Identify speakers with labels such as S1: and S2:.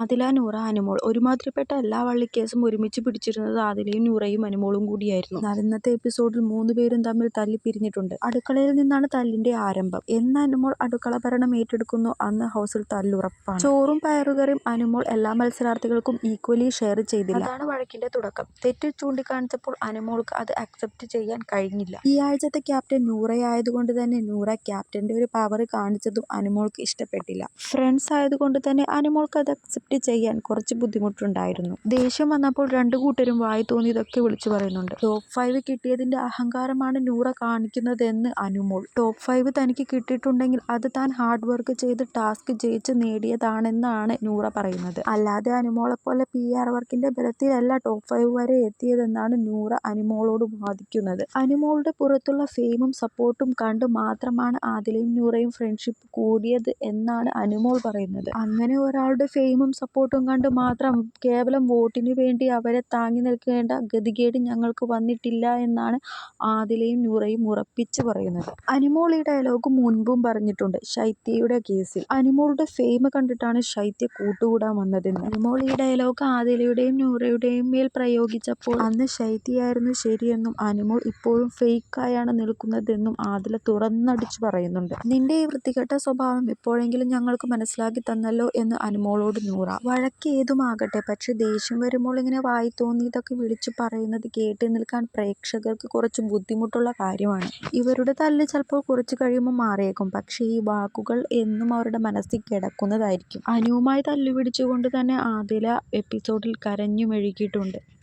S1: ആദില, നൂറ, അനുമോൾ ഒരുമാതിരിപ്പെട്ട എല്ലാ വള്ളിക്കേസും ഒരുമിച്ച് പിടിച്ചിരുന്നത് ആദിലയും നൂറയും അനുമോളും കൂടിയായിരുന്നു. ഇന്നത്തെ എപ്പിസോഡിൽ മൂന്ന് പേരും തമ്മിൽ തല്ലി പിരിഞ്ഞിട്ടുണ്ട് അടുക്കളയിൽ നിന്നാണ് തല്ലിന്റെ ആരംഭം. എന്ന് അനുമോൾ അടുക്കള ഭരണം ഏറ്റെടുക്കുന്നു അന്ന് ഹൗസിൽ തല്ലുറപ്പാണ്. ചോറും പയറുകറിയും അനുമോൾ എല്ലാ മത്സരാർത്ഥികൾക്കും ഈക്വലി ഷെയർ ചെയ്തില്ല. അതാണ് വഴക്കിന്റെ തുടക്കം. തെറ്റ് ചൂണ്ടിക്കാണിച്ചപ്പോൾ അനുമോൾക്ക് അത് അക്സെപ്റ്റ് ചെയ്യാൻ കഴിഞ്ഞില്ല. ഈ ആഴ്ചത്തെ ക്യാപ്റ്റൻ നൂറയായതുകൊണ്ട് തന്നെ നൂറ ക്യാപ്റ്റന്റെ ഒരു പവർ കാണിച്ചതും അനുമോൾക്ക് ഇഷ്ടപ്പെട്ടില്ല. ഫ്രണ്ട്സ് ആയതുകൊണ്ട് തന്നെ അനുമോൾക്ക് അത് അക്സെപ്റ്റ് ചെയ്യാൻ കുറച്ച് ബുദ്ധിമുട്ടുണ്ടായിരുന്നു. ദേഷ്യം വന്നപ്പോൾ രണ്ടു കൂട്ടരും വായി തോന്നി തോന്നിയതൊക്കെ വിളിച്ചു പറയുന്നുണ്ട്. ടോപ്പ് ഫൈവ് കിട്ടിയതിന്റെ അഹങ്കാരമാണ് നൂറ കാണിക്കുന്നതെന്ന് അനുമോൾ. ടോപ്പ് ഫൈവ് തനിക്ക് കിട്ടിയിട്ടുണ്ടെങ്കിൽ അത് താൻ ഹാർഡ് വർക്ക് ചെയ്ത് ടാസ്ക് ജയിച്ച് നേടിയതാണെന്നാണ് നൂറ പറയുന്നത്. അല്ലാതെ അനുമോളെ പോലെ പി ആർ വർക്കിന്റെ ബലത്തിലല്ല ടോപ്പ് ഫൈവ് വരെ എത്തിയതെന്നാണ് നൂറ അനുമോളോട് വാദിക്കുന്നത്. അനുമോളുടെ പുറത്തുള്ള ഫെയിമും സപ്പോർട്ടും കണ്ട് മാത്രമാണ് ആദിലയും നൂറയും ഫ്രണ്ട്ഷിപ്പ് കൂടിയത് എന്നാണ് അനുമോൾ പറയുന്നത്. അങ്ങനെ ഒരാളുടെ ഫെയിമും സപ്പോർട്ടും കണ്ട് മാത്രം കേവലം വോട്ടിന് വേണ്ടി അവരെ താങ്ങി നിൽക്കേണ്ട ഗതികേട് ഞങ്ങൾക്ക് വന്നിട്ടില്ല എന്നാണ് ആദിലയും നൂറയും ഉറപ്പിച്ച് പറയുന്നത്. അനുമോൾ ഈ ഡയലോഗ് മുൻപും പറഞ്ഞിട്ടുണ്ട് ശൈത്യയുടെ കേസിൽ. അനുമോളുടെ ഫെയിം കണ്ടിട്ടാണ് ശൈത്യ കൂട്ടുകൂടാൻ വന്നതെന്ന്. അനുമോൾ ഈ ഡയലോഗ് ആദിലയുടെയും നൂറയുടെയും മേൽ പ്രയോഗിച്ചപ്പോൾ അന്ന് ശൈത്യയായിരുന്നു ശരിയെന്നും അനുമോൾ ഇപ്പോഴും ഫെയ്ക്കായാണ് നിൽക്കുന്നതെന്നും ആദില തുറന്നടിച്ചു പറയുന്നുണ്ട്. നിന്റെ ഈ വൃത്തികെട്ട സ്വഭാവം എപ്പോഴെങ്കിലും ഞങ്ങൾക്ക് മനസ്സിലാക്കി തന്നല്ലോ എന്ന് അനുമോളോട് നൂറ. വഴക്ക് ഏതുമാകട്ടെ പക്ഷേ ദേഷ്യം വരുമ്പോൾ ഇങ്ങനെ വായി തോന്നി ഇതൊക്കെ വിളിച്ചു പറയുന്നത് കേട്ട് നിൽക്കാൻ പ്രേക്ഷകർക്ക് കുറച്ച് ബുദ്ധിമുട്ടുള്ള കാര്യമാണ്. ഇവരുടെ തല്ല് ചിലപ്പോൾ കുറച്ച് കഴിയുമ്പോൾ മാറിയേക്കും. പക്ഷേ ഈ വാക്കുകൾ എന്നും അവരുടെ മനസ്സിൽ കിടക്കുന്നതായിരിക്കും. അനുവുമായി തല്ലുപിടിച്ചുകൊണ്ട് തന്നെ ആദില എപ്പിസോഡിൽ കരഞ്ഞു മെഴുകിയിട്ടുണ്ട്.